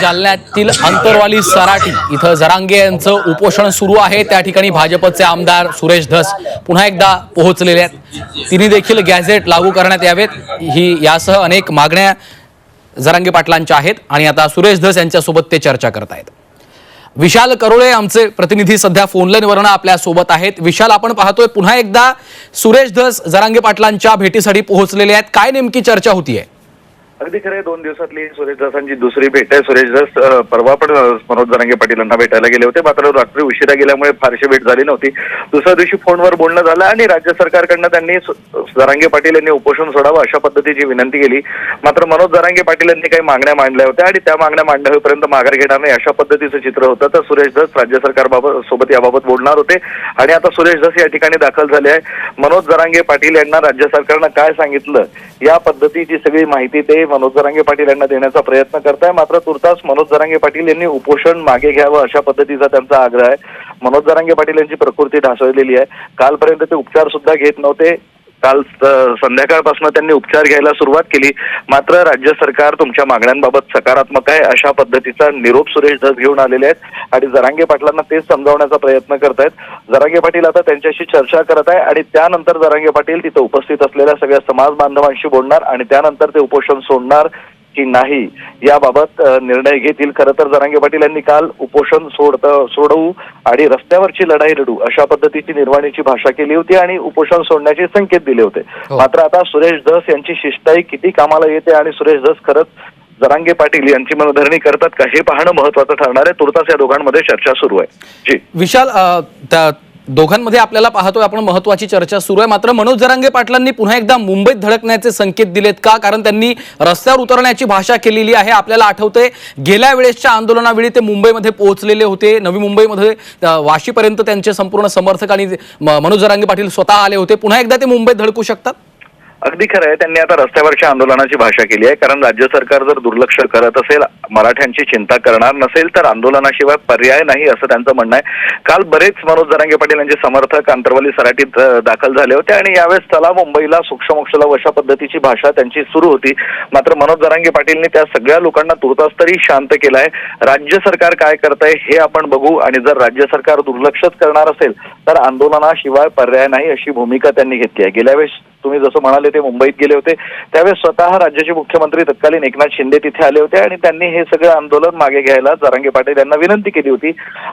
जालन्यातील अंतरवाली सराटी इथं जरांगे यांचं उपोषण सुरू आहे. त्या ठिकाणी भाजपचे आमदार सुरेश धस पुन्हा एकदा पोहोचलेले आहेत. तिन्ही देखील गॅझेट लागू करण्यात यावेत. ही यासह अनेक मागण्या जरांगे पाटलांच्या आहेत आणि आता सुरेश धस यांच्यासोबत ते चर्चा करत आहेत विशाल करोळे आमचे प्रतिनिधी सध्या फोनलाईनवरनं आपल्यासोबत आहेत. विशाल आपण पाहतोय पुन्हा एकदा सुरेश धस जरांगे पाटलांच्या भेटीसाठी पोहोचलेले आहेत. काय नेमकी चर्चा होतीये? अगदी खरं आहे, दोन दिवसातली सुरेश दासांची दुसरी भेट आहे. सुरेश दास परवा पण मनोज जरांगे पाटील यांना भेटायला गेले होते मात्र रात्री उशिरा गेल्यामुळे फारशी भेट झाली नव्हती. दुसऱ्या दिवशी फोनवर बोलणं झालं आणि राज्य सरकारकडनं त्यांनी सु- जरांगे पाटील यांनी उपोषण सोडावं अशा पद्धतीची विनंती केली. मात्र मनोज जरांगे पाटील यांनी काही मागण्या मांडल्या होत्या आणि त्या मागण्या मांडल्या होईपर्यंत माघार घेणार नाही अशा पद्धतीचं चित्र होतं. तर सुरेश धस राज्य सरकारबाबत सोबत याबाबत बोलणार होते. आणि आता सुरेश धस या ठिकाणी दाखल झाले आहे मनोज जरांगे पाटील यांना राज्य सरकारनं काय सांगितलं या पद्धतीची सगळी माहिती ते मनोज जरांगे पाटील यांना देण्याचा प्रयत्न करताय. मात्र तुर्तास मनोज जरांगे पाटील यांनी उपोषण मागे घ्यावं अशा पद्धतीचा त्यांचा आग्रह आहे. मनोज जरांगे पाटील यांची प्रकृती ढासळलेली आहे. कालपर्यंत ते उपचार सुद्धा घेत नव्हते. काल संध्याकाळपासून त्यांनी उपचार घ्यायला सुरुवात केली. मात्र राज्य सरकार तुमच्या मागण्यांबाबत सकारात्मक आहे अशा पद्धतीचा निरोप सुरेश धस घेऊन आलेले आहेत आणि जरांगे पाटलांना तेच समजावण्याचा प्रयत्न करत आहेत जरांगे पाटील आता त्यांच्याशी चर्चा करत आहे आणि त्यानंतर जरांगे पाटील तिथं उपस्थित असलेल्या सगळ्या समाज बांधवांशी बोलणार आणि त्यानंतर ते उपोषण सोडणार. की नाही याबाबत निर्णय घेतील. खरं तर जरांगे पाटील यांनी काल उपोषण सोडत सोडवू आणि रस्त्यावरची लढाई लढू अशा पद्धतीची निर्वाणीची भाषा केली होती आणि उपोषण सोडण्याचे संकेत दिले होते. हो. मात्र आता सुरेश धस यांची शिष्टाई किती कामाला येते आणि सुरेश धस खरंच जरांगे पाटील यांची मनधरणी करतात का हे पाहणं महत्वाचं ठरणार आहे. तुर्तास या दोघांमध्ये चर्चा सुरू आहे. जी. विशाल दोघांमध्ये आपल्याला पाहतोय आपण महत्वाची चर्चा सुरू आहे. मात्र मनोज जरांगे पाटलांनी पुन्हा एकदा मुंबईत धडकण्याचे संकेत दिलेत का? कारण त्यांनी रस्त्यावर उतरण्याची भाषा केलेली आहे. आपल्याला आठवतंय गेल्या वेळेसच्या आंदोलनावेळी ते मुंबईमध्ये पोहोचलेले होते. नवी मुंबईमध्ये वाशीपर्यंत त्यांचे संपूर्ण समर्थक आणि मनोज जरांगे पाटील स्वतः आले होते. पुन्हा एकदा ते मुंबईत धडकू शकतात? अगदी खरं आहे. त्यांनी आता रस्त्यावरच्या आंदोलनाची भाषा केली आहे. कारण राज्य सरकार जर दुर्लक्ष करत असेल मराठ्यांची चिंता करणार नसेल तर आंदोलनाशिवाय पर्याय नाही असं त्यांचं म्हणणं आहे. काल बरेच मनोज जरांगे पाटील यांचे समर्थक आंतरवाली सराटीत दाखल झाले होते आणि यावेळेस चला मुंबईला सूक्ष्मोक्षला अशा पद्धतीची भाषा त्यांची सुरू होती. मात्र मनोज जरांगे पाटीलने त्या सगळ्या लोकांना तुर्तास तरी शांत केलं आहे. राज्य सरकार काय करतंय हे आपण बघू आणि जर राज्य सरकार दुर्लक्षच करणार असेल तर आंदोलनाशिवाय पर्याय नाही अशी भूमिका त्यांनी घेतली आहे. गेल्या वेळेस तुम्ही जसं म्हणाले ते मुंबईत गेले होते. त्यावेळेस स्वतः राज्याचे मुख्यमंत्री तत्कालीन एकनाथ शिंदे तिथे आले होते आणि त्यांनी हे सगळं आंदोलन मागे घ्यायला जरांगे पाटील यांना विनंती केली होती.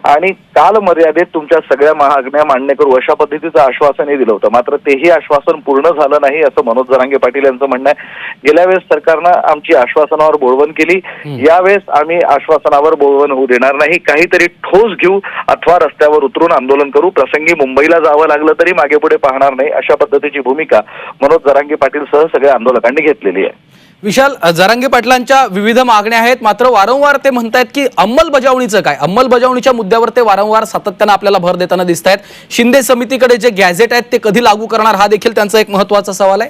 आणि काल मर्यादेत तुमच्या सगळ्या मागण्या मान्य करू अशा पद्धतीचं आश्वासनही दिलं होतं. मात्र तेही आश्वासन पूर्ण झालं नाही असं मनोज जरांगे पाटील यांचं म्हणणं आहे. गेल्या वेळेस सरकारनं आमची आश्वासनावर बोळवण केली. यावेळेस आम्ही आश्वासनावर बोळवण होऊ देणार नाही. काहीतरी ठोस घेऊ अथवा रस्त्यावर उतरून आंदोलन करू. प्रसंगी मुंबईला जावं लागलं तरी मागे पुढे पाहणार नाही अशा पद्धतीची भूमिका मनोज जरांगे पाटील सह सगळ्या आंदोलकांनी घेतलेली आहे. विशाल जरांगे पाटलांच्या विविध मागण्या आहेत. मात्र वारंवार ते म्हणतायत की अंमलबजावणीचं काय? अंमलबजावणीच्या मुद्द्यावर ते वारंवार सातत्यानं आपल्याला भर देताना दिसत आहेत शिंदे समितीकडे जे गॅझेट आहेत ते कधी लागू करणार हा देखील त्यांचा एक महत्त्वाचा सवाल आहे.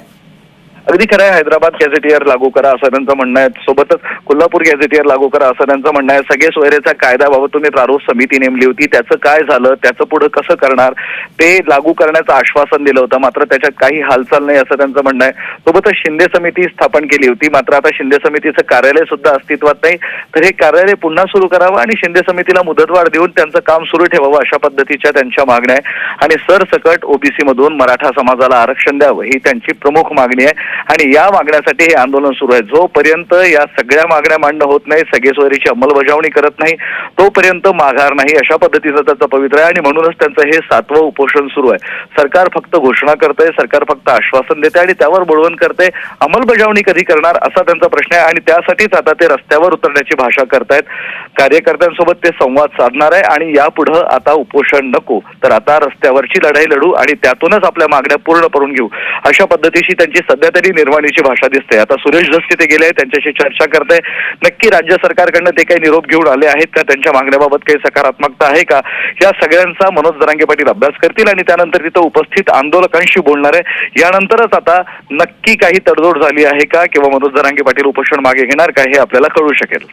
अगदी खरं आहे हैदराबाद गॅझेटियर लागू करा असं त्यांचं म्हणणं आहे. सोबतच कोल्हापूर गॅझेटियर लागू करा असं त्यांचं म्हणणं आहे. सगळे सोयरेच्या कायद्याबाबत तुम्ही प्रारूप समिती नेमली होती. त्याचं काय झालं त्याचं पुढे कसं करणार ते लागू करण्याचं आश्वासन दिलं होतं. मात्र त्याच्यात काही हालचाल नाही असं त्यांचं म्हणणं आहे. सोबतच शिंदे समिती स्थापन केली होती. मात्र आता शिंदे समितीचं कार्यालय सुद्धा अस्तित्वात नाही. तर हे कार्यालय पुन्हा सुरू करावं आणि शिंदे समितीला मुदतवाढ देऊन त्यांचं काम सुरू ठेवावं अशा पद्धतीच्या त्यांच्या मागण्या आहे आणि सरसकट ओबीसी मधून मराठा समाजाला आरक्षण द्यावं ही त्यांची प्रमुख मागणी आहे. आणि या मागण्यासाठी हे आंदोलन सुरू आहे. जोपर्यंत या सगळ्या मागण्या मांडणं होत नाही सगळे सोयरीची अंमलबजावणी करत नाही तोपर्यंत माघार नाही अशा पद्धतीचं त्याचं पवित्र आहे आणि म्हणूनच त्यांचं हे सातवं उपोषण सुरू आहे. सरकार फक्त घोषणा करतंय सरकार फक्त आश्वासन देते आणि त्यावर बोलवण करते अंमलबजावणी कधी करणार असा त्यांचा प्रश्न आहे आणि त्यासाठीच आता ते रस्त्यावर उतरण्याची भाषा करतायत. कार्यकर्त्यांसोबत ते संवाद साधणार आहे आणि यापुढे आता उपोषण नको. तर आता रस्त्यावरची लढाई लढू आणि त्यातूनच आपल्या मागण्या पूर्ण करून घेऊ. अशा पद्धतीशी त्यांची सध्या तरी निर्वाणीची भाषा दिसते. आता सुरेश धस तिथे गेले आहेत, त्यांच्याशी चर्चा करते. नक्की राज्य सरकारकडनं ते काही निरोप घेऊन आले आहेत का? त्यांच्या मागण्याबाबत काही सकारात्मकता आहे का? या सगळ्यांचा मनोज जरांगे पाटील अभ्यास करतील आणि त्यानंतर तिथं उपस्थित आंदोलकांशी बोलणार आहे. यानंतरच आता नक्की काही तडजोड झाली आहे का? किंवा मनोज दरांगे पाटील उपोषण मागे घेणार का? हे आपल्याला कळू शकेल.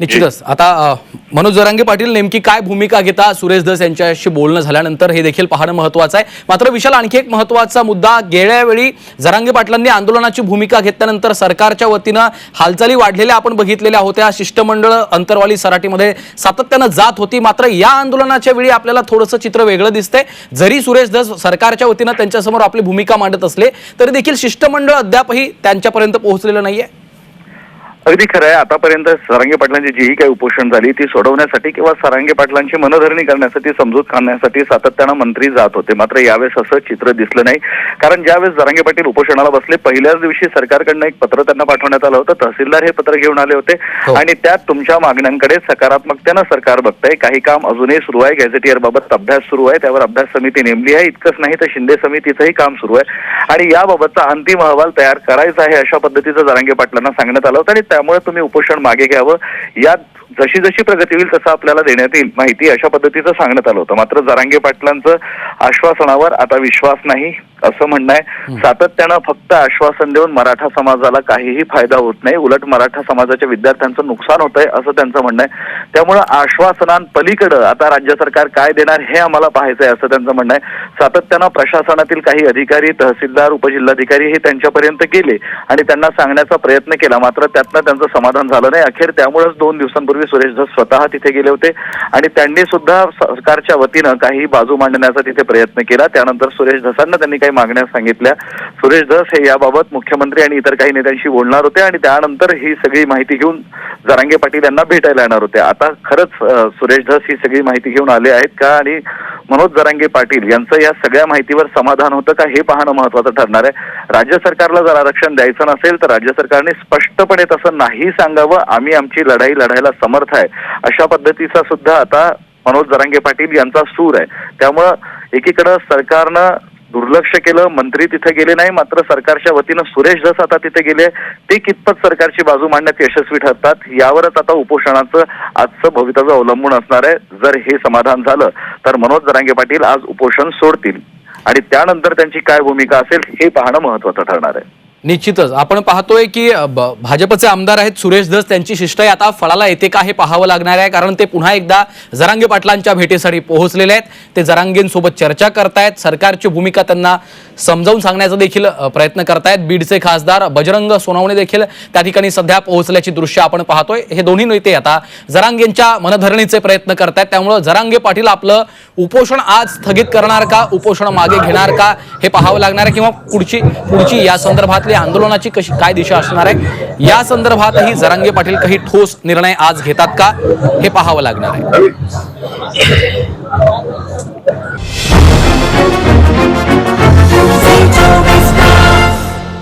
निश्चितच. आता मनोज जरांगे पाटील नेमकी काय भूमिका घेता सुरेश धस यांच्याशी बोलणं झाल्यानंतर हे देखील पाहणं महत्वाचं आहे. मात्र विशाल आणखी एक महत्त्वाचा मुद्दा गेल्या वेळी जरांगे पाटलांनी आंदोलनाची भूमिका घेतल्यानंतर सरकारच्या वतीनं हालचाली वाढलेल्या आपण बघितलेल्या होत्या. शिष्टमंडळ अंतरवाली सराटीमध्ये सातत्यानं जात होती. मात्र या आंदोलनाच्या वेळी आपल्याला थोडंसं चित्र वेगळं दिसतंय. जरी सुरेश धस सरकारच्या वतीनं त्यांच्यासमोर आपली भूमिका मांडत असले तरी देखील शिष्टमंडळ अद्यापही त्यांच्यापर्यंत पोहोचलेलं नाहीये. अगदी खरं आहे. आतापर्यंत सरांगे पाटलांची जीही काही उपोषण झाली ती सोडवण्यासाठी किंवा सरांगे पाटलांची मनधरणी करण्यासाठी समजूत काढण्यासाठी सातत्यानं मंत्री जात होते. मात्र यावेळेस असं चित्र दिसलं नाही. कारण ज्यावेळेस जरांगे पाटील उपोषणाला बसले पहिल्याच दिवशी सरकारकडनं एक पत्र त्यांना पाठवण्यात आलं होतं. तहसीलदार हे पत्र घेऊन आले होते. हो. आणि त्यात तुमच्या मागण्यांकडे सकारात्मकतेनं सरकार बघतंय. काही काम अजूनही सुरू आहे. गॅझेटियर बाबत अभ्यास सुरू आहे. त्यावर अभ्यास समिती नेमली आहे. इतकंच नाही तर शिंदे समितीचंही काम सुरू आहे. आणि याबाबतचा अंतिम अहवाल तयार करायचा आहे अशा पद्धतीचं जरांगे पाटलांना सांगण्यात आलं होतं. आणि त्यामुळे तुम्ही उपोषण मागे घ्यावं. यात जशी जशी प्रगती होईल तसं आपल्याला देण्यात येईल. माहिती अशा पद्धतीचं सांगण्यात आलं होतं. मात्र जरांगे पाटलांचं आश्वासनावर आता विश्वास नाही असं म्हणणं आहे. सातत्यानं फक्त आश्वासन देऊन मराठा समाजाला काहीही फायदा होत नाही. उलट मराठा समाजाच्या विद्यार्थ्यांचं नुकसान होत आहे असं त्यांचं म्हणणं आहे. त्यामुळं आश्वासनांपलीकडं आता राज्य सरकार काय देणार हे आम्हाला पाहायचं आहे असं त्यांचं म्हणणं आहे. सातत्यानं प्रशासनातील काही अधिकारी तहसीलदार उपजिल्हाधिकारी हे त्यांच्यापर्यंत गेले आणि त्यांना सांगण्याचा प्रयत्न केला. मात्र त्यातनं त्यांचं समाधान झालं नाही. अखेर त्यामुळेच दोन दिवसांपूर्वी सुरेश धस स्वतः तिथे गेले होते. आणि त्यांनी सुद्धा सरकारच्या वतीनं काही बाजू मांडण्याचा तिथे प्रयत्न केला. त्यानंतर सुरेश धसांना त्यांनी काही मागण्या सांगितल्या. सुरेश धस हे याबाबत मुख्यमंत्री आणि इतर काही नेत्यांशी बोलणार होते आणि त्यानंतर ही सगळी माहिती घेऊन जरांगे पाटील यांना भेटायला येणार होते. आता खरंच सुरेश धस ही सगळी माहिती घेऊन आले आहेत का? आणि मनोज जरांगे पाटील यांचं या सगळ्या माहितीवर समाधान होतं का हे पाहणं महत्वाचं ठरणार आहे. राज्य सरकारला जर आरक्षण द्यायचं नसेल तर राज्य सरकारने स्पष्टपणे तसं नाही सांगावं. आम्ही आमची लढाई लढायला समर्थ आहे. अशा पद्धतीचा सुद्धा आता मनोज जरांगे पाटील यांचा सूर आहे. त्यामुळं एकीकडं सरकारनं दुर्लक्ष केलं मंत्री तिथे गेले नाही मात्र सरकारच्या वतीनं सुरेश धस आता तिथे गेले. ते कितपत सरकारची बाजू मांडण्यात यशस्वी ठरतात यावरच आता उपोषणाचं आजचं भवितव्य अवलंबून असणार आहे. जर हे समाधान झालं तर मनोज जरांगे पाटील आज उपोषण सोडतील. आणि त्यानंतर त्यांची काय भूमिका असेल हे पाहणं महत्वाचं ठरणार आहे. निश्चितच. आपण पाहतोय की ब- भाजपचे आमदार आहेत सुरेश धस. त्यांची शिष्टाई आता फळाला येते का हे पाहावं लागणार आहे कारण ते पुन्हा एकदा जरांगे पाटलांच्या भेटीसाठी पोहोचलेले आहेत. ते जरांगेंसोबत चर्चा करतायत. सरकारची भूमिका त्यांना समजावून सांगण्याचा देखील प्रयत्न करतायत. बीडचे खासदार बजरंग सोनवणे देखील त्या ठिकाणी सध्या पोहोचल्याची दृश्य आपण पाहतोय. हे दोन्ही नेते आता जरांगेंच्या मनधरणीचे प्रयत्न करतायत. त्यामुळं जरांगे पाटील आपलं उपोषण आज स्थगित करणार का उपोषण मागे घेणार का हे पाहावं लागणार आहे किंवा पुढची पुढची या संदर्भातली आंदोलनाची कशी काय दिशा असणार आहे? या संदर्भातही जरांगे पाटील काही ठोस निर्णय आज घेतात का? हे पाहावं लागणार आहे.